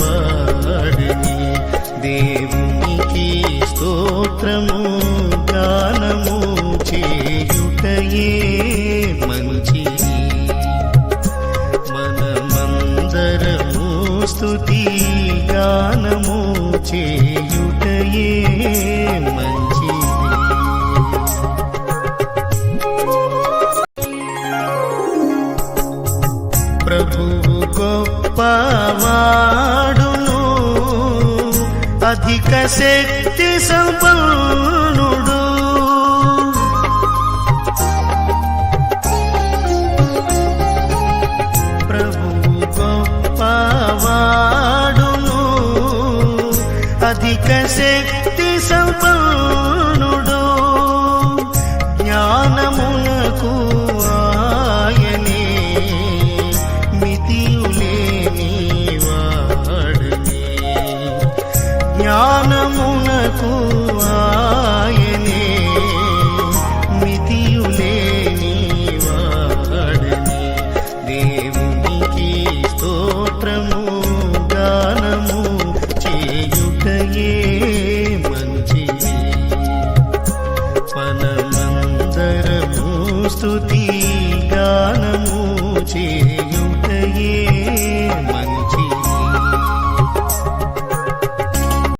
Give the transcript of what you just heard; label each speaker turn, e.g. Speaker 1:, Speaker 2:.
Speaker 1: వాడని దేవునికి స్తోత్రము గానము చేయుటయే మంచిది మనమందరము స్తుతి గానము చేయుటయే మంచిది ప్రభువు గొప్పవాడును అధిక శక్తి సంపన్నుడు. ప్రభు గొప్పవాడును అధిక శక్తి సంపన్నుడు. ప్రాణమునకు ఆయనే మితియులేని వాడనే. దేవునికి స్తోత్రము గానము చేయుటయే మంచిది. పనమందరము స్తుతి గానము చే